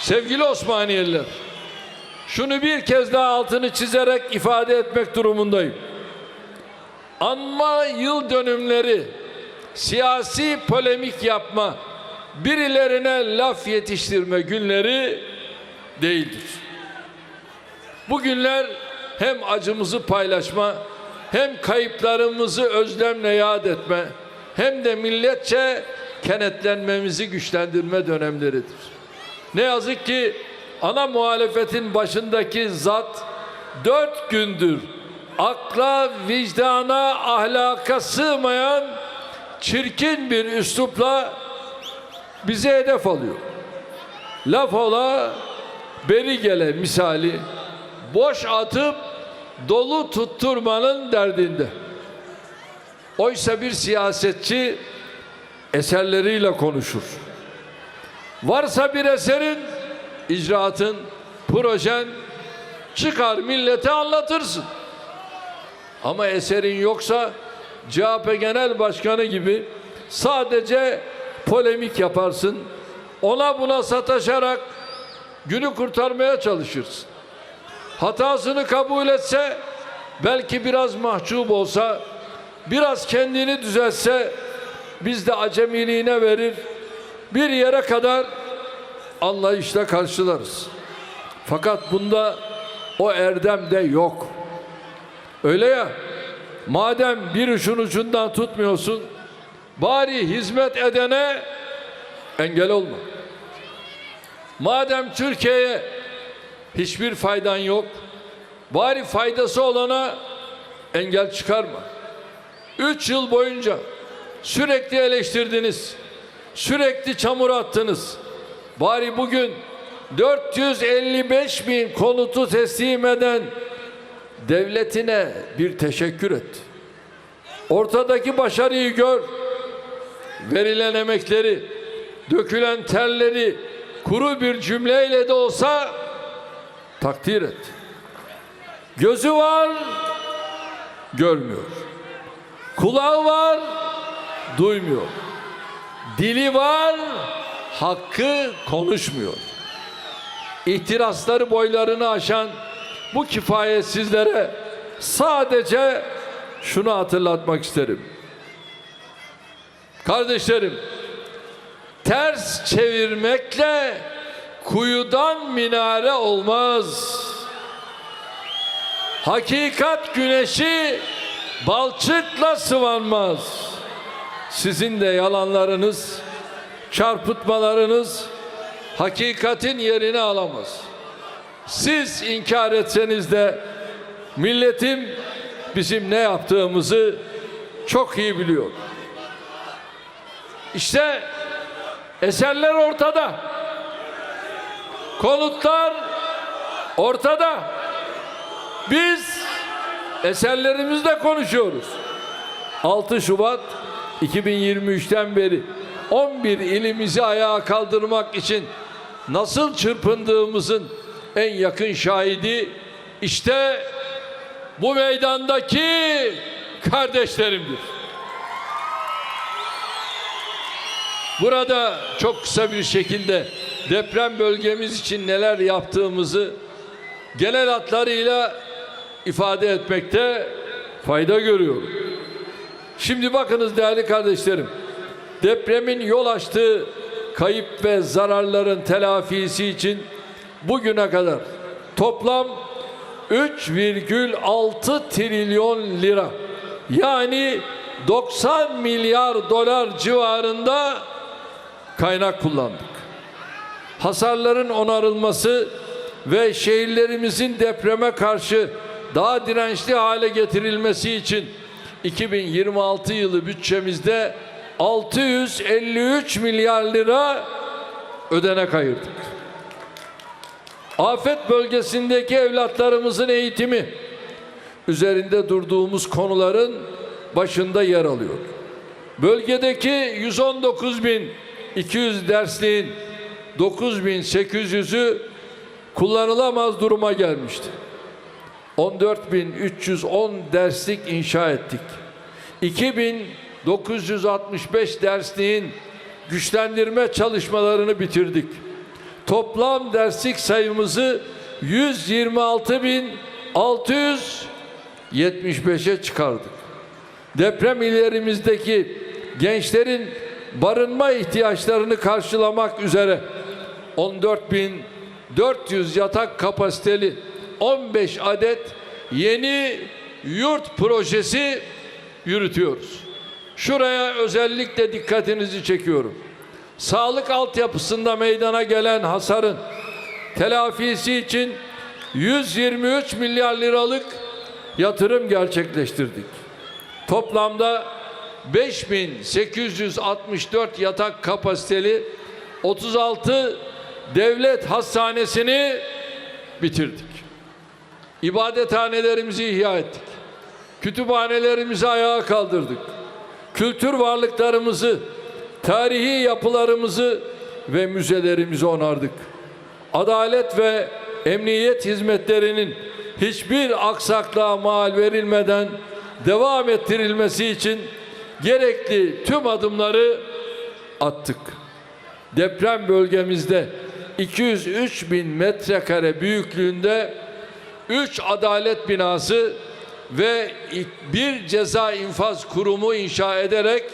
Sevgili Osmaniyeliler, şunu bir kez daha altını çizerek ifade etmek durumundayım. Anma yıl dönümleri, siyasi polemik yapma, birilerine laf yetiştirme günleri değildir. Bu günler hem acımızı paylaşma, hem kayıplarımızı özlemle yad etme, hem de milletçe kenetlenmemizi güçlendirme dönemleridir. Ne yazık ki ana muhalefetin başındaki zat dört gündür akla, vicdana, ahlaka sığmayan çirkin bir üslupla bize hedef alıyor. Laf ola, beri gele misali boş atıp dolu tutturmanın derdinde. Oysa bir siyasetçi eserleriyle konuşur. Varsa bir eserin, icraatın, projen çıkar millete anlatırsın. Ama eserin yoksa CHP Genel Başkanı gibi sadece polemik yaparsın. Ona buna sataşarak günü kurtarmaya çalışırsın. Hatasını kabul etse belki biraz mahcup olsa biraz kendini düzelse biz de acemiliğine verir bir yere kadar anlayışla karşılarız. Fakat bunda o erdem de yok. Öyle ya madem bir uçun ucundan tutmuyorsun bari hizmet edene engel olma. Madem Türkiye'ye hiçbir faydan yok bari faydası olana engel çıkarma. Üç yıl boyunca sürekli eleştirdiniz. Sürekli çamur attınız. Bari bugün 455 bin konutu teslim eden devletine bir teşekkür et. Ortadaki başarıyı gör. Verilen emekleri, dökülen terleri kuru bir cümleyle de olsa takdir et. Gözü var, görmüyor. Kulağı var, duymuyor. Dili var, hakkı konuşmuyor. İhtirasları boylarını aşan bu kifayetsizlere sadece şunu hatırlatmak isterim. Kardeşlerim, ters çevirmekle kuyudan minare olmaz. Hakikat güneşi balçıkla sıvanmaz. Sizin de yalanlarınız, çarpıtmalarınız hakikatin yerini alamaz. Siz inkar etseniz de milletim bizim ne yaptığımızı çok iyi biliyor. İşte eserler ortada. Konutlar ortada. Biz eserlerimizle konuşuyoruz. 6 Şubat 2023'ten beri 11 ilimizi ayağa kaldırmak için nasıl çırpındığımızın en yakın şahidi işte bu meydandaki kardeşlerimdir. Burada çok kısa bir şekilde deprem bölgemiz için neler yaptığımızı genel hatlarıyla ifade etmekte fayda görüyorum. Şimdi bakınız değerli kardeşlerim. Depremin yol açtığı kayıp ve zararların telafisi için bugüne kadar toplam 3,6 trilyon lira yani 90 milyar dolar civarında kaynak kullandık. Hasarların onarılması ve şehirlerimizin depreme karşı daha dirençli hale getirilmesi için 2026 yılı bütçemizde 653 milyar lira ödenek ayırdık. Afet bölgesindeki evlatlarımızın eğitimi üzerinde durduğumuz konuların başında yer alıyor. Bölgedeki 119.200 dersliğin 9.800'ü kullanılamaz duruma gelmişti. 14.310 derslik inşa ettik. 2965 dersliğin güçlendirme çalışmalarını bitirdik. toplam derslik sayımızı 126.675'e çıkardık. Deprem illerimizdeki gençlerin barınma ihtiyaçlarını karşılamak üzere 14.400 yatak kapasiteli 15 adet yeni yurt projesi yürütüyoruz. Şuraya özellikle dikkatinizi çekiyorum. Sağlık altyapısında meydana gelen hasarın telafisi için 123 milyar liralık yatırım gerçekleştirdik. Toplamda 5864 yatak kapasiteli 36 devlet hastanesini bitirdik. İbadethanelerimizi ihya ettik. Kütüphanelerimizi ayağa kaldırdık. Kültür varlıklarımızı, tarihi yapılarımızı ve müzelerimizi onardık. Adalet ve emniyet hizmetlerinin hiçbir aksaklığa mal verilmeden devam ettirilmesi için gerekli tüm adımları attık. Deprem bölgemizde 203 bin metrekare büyüklüğünde 3 adalet binası ve bir ceza infaz kurumu inşa ederek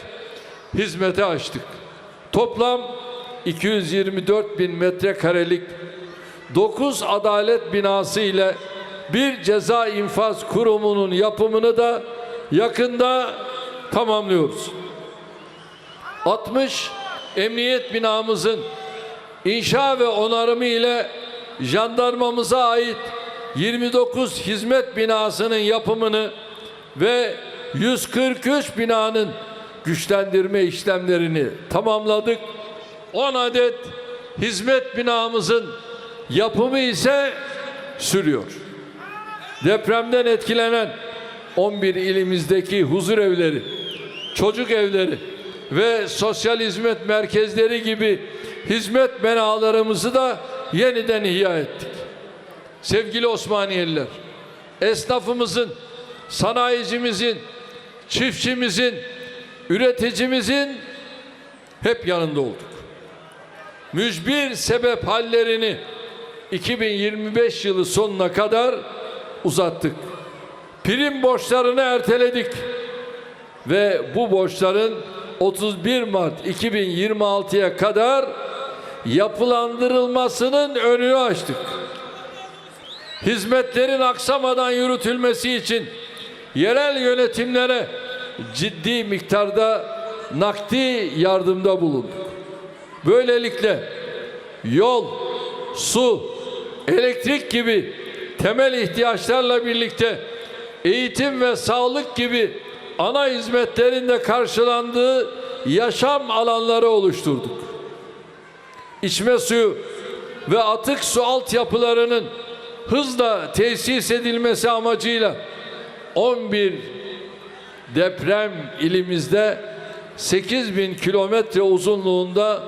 hizmete açtık. Toplam 224 bin metrekarelik 9 adalet binası ile bir ceza infaz kurumunun yapımını da yakında tamamlıyoruz. 60 emniyet binamızın inşa ve onarımı ile jandarmamıza ait 29 hizmet binasının yapımını ve 143 binanın güçlendirme işlemlerini tamamladık. 10 adet hizmet binamızın yapımı ise sürüyor. Depremden etkilenen 11 ilimizdeki huzur evleri, çocuk evleri ve sosyal hizmet merkezleri gibi hizmet binalarımızı da yeniden ihya ettik. Sevgili Osmaniyeliler, esnafımızın, sanayicimizin, çiftçimizin, üreticimizin hep yanında olduk. Mücbir sebep hallerini 2025 yılı sonuna kadar uzattık. Prim borçlarını erteledik ve bu borçların 31 Mart 2026'ya kadar yapılandırılmasının önünü açtık. Hizmetlerin aksamadan yürütülmesi için yerel yönetimlere ciddi miktarda nakdi yardımda bulunduk. Böylelikle yol, su, elektrik gibi temel ihtiyaçlarla birlikte eğitim ve sağlık gibi ana hizmetlerin de karşılandığı yaşam alanları oluşturduk. İçme suyu ve atık su altyapılarının hızla tesis edilmesi amacıyla 11 deprem ilimizde 8 bin kilometre uzunluğunda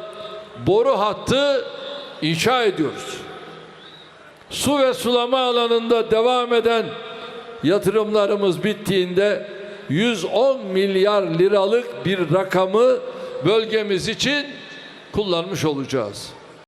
boru hattı inşa ediyoruz. Su ve sulama alanında devam eden yatırımlarımız bittiğinde 110 milyar liralık bir rakamı bölgemiz için kullanmış olacağız.